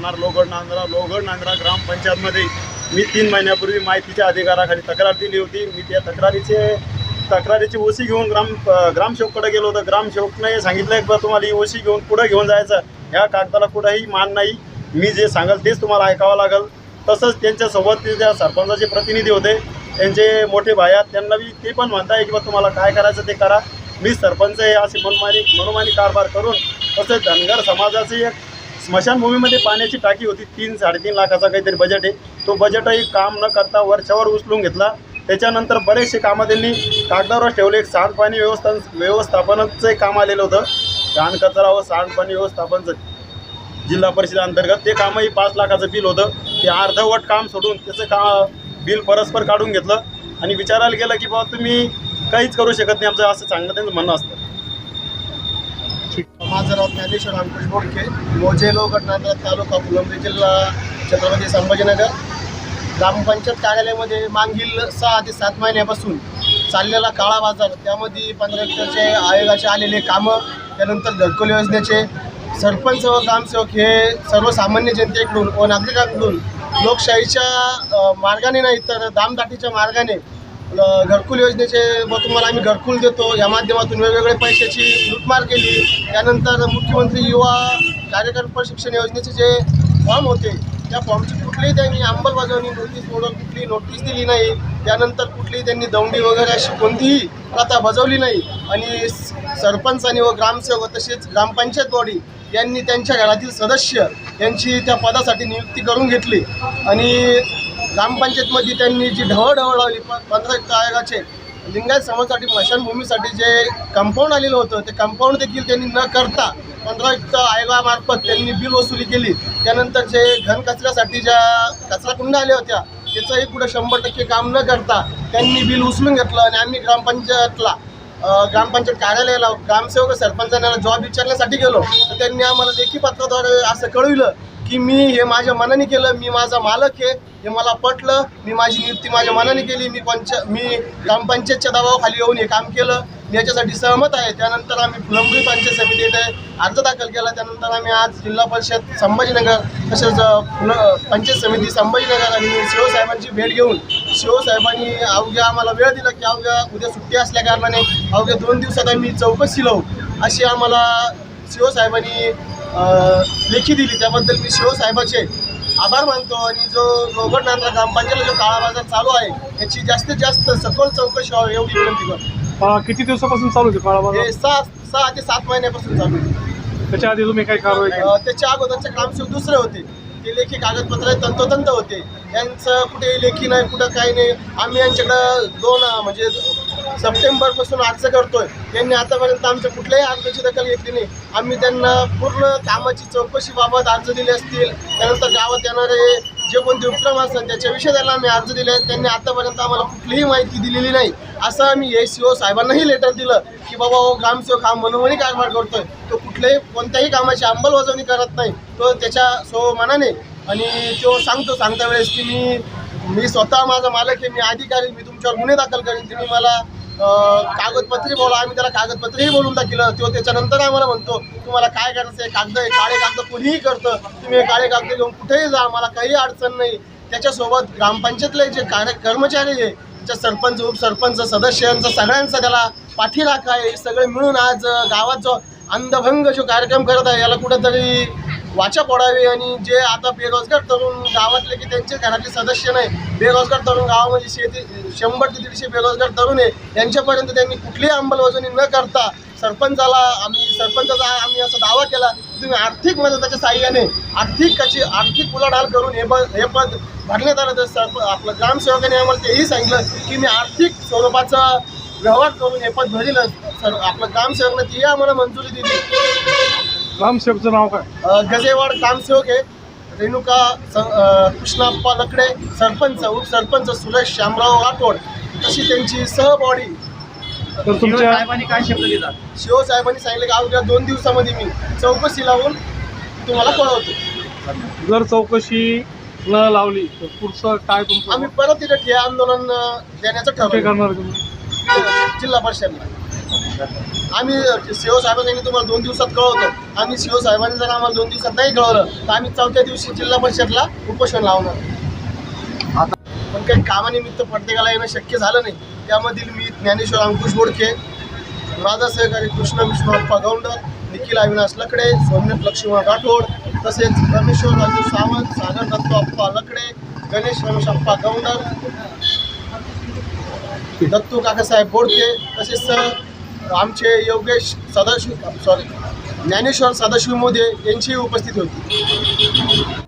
लोहगड नांद्रा लोगड नांदरा ग्रामपंचायतमध्ये मी तीन महिन्यापूर्वी माहितीच्या अधिकाराखाली तक्रार दिली होती. मी त्या तक्रारीचे तक्रारीची ओसी घेऊन ग्राम ग्रामसेवककडे गेलो होतो. ग्रामसेवकने सांगितलं की बा तुम्हाला ही ओसी घेऊन पुढं घेऊन जायचं. ह्या कागदाला कुठंही मान नाही. मी जे सांगाल तेच तुम्हाला ऐकावं लागेल. तसंच त्यांच्यासोबत ते ज्या सरपंचाचे प्रतिनिधी होते. त्यांचे मोठे भाई आहेत. त्यांना बी ते पण म्हणताय की बा तुम्हाला काय करायचं ते करा. मी सरपंच हे असे मनमानी मनोमानी कारभार करून तसेच धनगर समाजाची एक स्मशानभूमीमध्ये पाण्याची टाकी होती. तीन साडेतीन लाखाचा काहीतरी बजेट आहे. तो बजेटही काम न करता वरच्यावर उचलून घेतला. त्याच्यानंतर बरेचसे कामं त्यांनी कागदावर ठेवले. एक सांडपाणी व्यवस्था व्यवस्थापनाचं काम आलेलं होतं. घाण कचरा व सांडपाणी व्यवस्थापनचं जिल्हा परिषद अंतर्गत ते कामही पाच लाखाचं बिल होतं. ते अर्धवट काम सोडून त्याचं का बिल परस्पर काढून घेतलं. आणि विचारायला गेलं की बाबा तुम्ही काहीच करू शकत नाही. आमचं असं चांगलं त्यांचं म्हणणं असतं. माझं नाव ज्ञानेश्वर अंकुश बोडके मोजे लोकटनांद्रा तालुका फुलंब्री जिल्हा छत्रपती संभाजीनगर ग्रामपंचायत कार्यालयामध्ये मागील सहा ते सात महिन्यापासून चाललेला काळा बाजार त्यामध्ये पंधरा हेक्टरचे आयोगाचे आलेले कामं त्यानंतर घरकुल योजनेचे सरपंच व ग्रामसेवक हे सर्वसामान्य जनतेकडून व नागरिकांकडून लोकशाहीच्या मार्गाने नाही तर दामदाटीच्या मार्गाने घरकुल योजनेचे व तुम्हाला आम्ही घरकुल देतो. या माध्यमातून वेगवेगळे पैशाची लूटमार केली. त्यानंतर मुख्यमंत्री युवा कार्यक्रम प्रशिक्षण योजनेचे जे फॉर्म होते त्या फॉर्मची कुठलीही त्यांनी अंमलबजावणी नोटीस म्हणून कुठलीही नोटीस दिली नाही. त्यानंतर कुठलीही त्यांनी दौंडी वगैरे अशी कोणतीही प्रथा बजावली नाही. आणि सरपंचांनी व ग्रामसेवक तसेच ग्रामपंचायत बॉडी यांनी त्यांच्या घरातील सदस्य यांची त्या पदासाठी नियुक्ती करून घेतली. आणि ग्रामपंचायतमध्ये त्यांनी जी ढवळढवळ लावली पंचायत आयोगाचे लिंगायत समाजासाठी स्मशानभूमीसाठी जे कंपाऊंड आलेलं होतं ते कंपाऊंड देखील त्यांनी न करता पंधरायुक्त आयोगामार्फत त्यांनी बिल वसुली केली. त्यानंतर जे घनकचऱ्यासाठी ज्या कचरा कुंड्या आल्या होत्या त्याचंही पुढे शंभर टक्के काम न करता त्यांनी बिल उचलून घेतलं आणि आम्ही ग्रामपंचायतला ग्रामपंचायत कार्यालयाला ग्रामसेवक सरपंचांना जॉब विचारण्यासाठी गेलो. तर त्यांनी आम्हाला लेखी पत्राद्वारे असं कळविलं की मी हे माझ्या मनाने केलं मी माझा मालक आहे हे मला पटलं मी माझी नियुक्ती माझ्या मनाने केली मी पंच मी ग्रामपंचायतच्या दबावाखाली येऊन हे काम केलं. मी याच्यासाठी सहमत आहे. त्यानंतर आम्ही फुलंब्री पंचायत समितीने अर्ज दाखल केला. त्यानंतर आम्ही आज जिल्हा परिषद संभाजीनगर तसेच फुल पंचायत समिती संभाजीनगर आणि शिवसाहेबांची भेट घेऊन शिवसाहेबांनी अवघ्या आम्हाला वेळ दिला की अवघ्या उद्या सुट्टी असल्या कारणाने अवघ्या दोन दिवसात आम्ही चौकशी लावू. अशी आम्हाला शिवसाहेबांनी लेखी दिली. त्याबद्दल मी शिवसाहेबाचे आभार मानतो आणि जो रोगट नांद्रा ग्रामपंचायतला जो काळा बाजार चालू आहे याची जास्तीत जास्त सखोल चौकशी व्हावी एवढी विनंती करतो. अं, किती दिवसापासून चालू होते काळा बाजार? हे सहा सहा ते सात महिन्यापासून चालू आहे. त्याच्या आधी तुम्ही काही कारवाई केली? अ, त्याच्या अगोदरचे ग्रामसेवक दुसरे होते. ते लेखी कागदपत्र तंतोतंत होते. यांचं कुठे लेखी नाही कुठं काही नाही. आम्ही यांच्याकडं दोन अ, म्हणजे सप्टेंबरपासून अर्ज करतोय. त्यांनी आतापर्यंत आमच्या कुठल्याही अर्जाची दखल घेतली नाही. आम्ही त्यांना पूर्ण कामाची चौकशीबाबत अर्ज दिले असतील. त्यानंतर गावात येणारे जे कोणते उपक्रम असतात त्याच्याविषयी त्याला आम्ही अर्ज दिले आहेत. त्यांनी आतापर्यंत आम्हाला कुठलीही माहिती दिलेली नाही. असं आम्ही ए सी ओ साहेबांनाही लेटर दिलं की बाबा हो ग्रामसेवक हा मनोमनी कारभार करतोय. तो कुठल्याही कोणत्याही कामाची अंमलबजावणी करत नाही. तो त्याच्या सो मनाने आणि तो सांगतो सांगता वेळेस की मी मी स्वतः माझा मालक आहे मी अधिकारी मी तुमच्यावर गुन्हे दाखल करेन. तुम्ही मला कागदपत्री बोला आम्ही त्याला कागदपत्रही बोलून टाकलं. तो त्याच्यानंतर आम्हाला म्हणतो तुम्हाला काय करायचं आहे? कागद काळे कागद कोणीही करतं. तुम्ही हे काळे कागद घेऊन कुठेही जा मला काही अडचण नाही. त्याच्यासोबत ग्रामपंचायतले जे कार्य कर्मचारी आहे त्या सरपंच उपसरपंच सदस्यांचा सगळ्यांचा त्याला पाठीराखा आहे. सगळे मिळून आज गावात जो अंधभंग जो कार्यक्रम करत आहे याला कुठंतरी वाचा पडावी आणि जे आता बेरोजगार तरुण गावातले की त्यांचे घरातले सदस्य नाही बेरोजगार तरुण गावामध्ये शेती शंभर ते दीडशे बेरोजगार तरुण आहे यांच्यापर्यंत त्यांनी कुठलीही अंमलबजावणी न करता सरपंचाला आम्ही सरपंचाचा आम्ही असा दावा केला की तुम्ही आर्थिक मदताच्या साह्याने आर्थिक कशी आर्थिक उलाढाल करून हे पद हे पद भरण्यात आलं तर सरप आपलं ग्रामसेवकाने आम्हाला तेही सांगितलं की मी आर्थिक स्वरूपाचा व्यवहार करून हे पद भरील सर आपलं ग्रामसेवकाने ती आम्हाला मंजुरी दिली. ग्रामसेवकचं नाव काय? अ, गजेवाड ग्रामसेवक आहे. रेणुका स अ, कृष्णाप्पा लकडे सरपंच उपसरपंच सुरेश शामराव राठोड तशी त्यांची सहबॉडी. तर तुमच्या काय शब्द दिला? शिवसाहेबांनी सांगितलं की अवघ्या दोन दिवसामध्ये मी चौकशी लावून तुम्हाला कळवतो. जर चौकशी न लावली तर पुढचं काय तुमचं? आम्ही परत तिथे ठिया आंदोलन अ, देण्याचं ठरवलं. करणार तुम्ही? जिल्हा परिषदला. आम्ही सीओ साहेबांनी तुम्हाला दोन दिवसात कळवतो. आम्ही सीओ साहेबांनी जर आम्हाला दोन दिवसात नाही कळवलं तर आम्ही चौथ्या दिवशी जिल्हा परिषदला उपोषण लावणार. आता पण काही कामानिमित्त प्रत्येकाला येणं शक्य झालं नाही. त्यामधील मी ज्ञानेश्वर अंकुश बोडके माझा सहकारी कृष्ण विष्णुप्पा गौंडर निखिल अविनाश लकडे सोमनाथ लक्ष्मण राठोड तसेच रमेश्वर राजू सावंत सागर दत्तो अप्पा लकडे गणेश रमेश अप्पा गौंडर दत्तू काकासाहेब बोडके तसेच सर आमचे योगेश सदाशिव सॉरी ज्ञानेश्वर सदाशिव मोदे यांचीही उपस्थिती होती.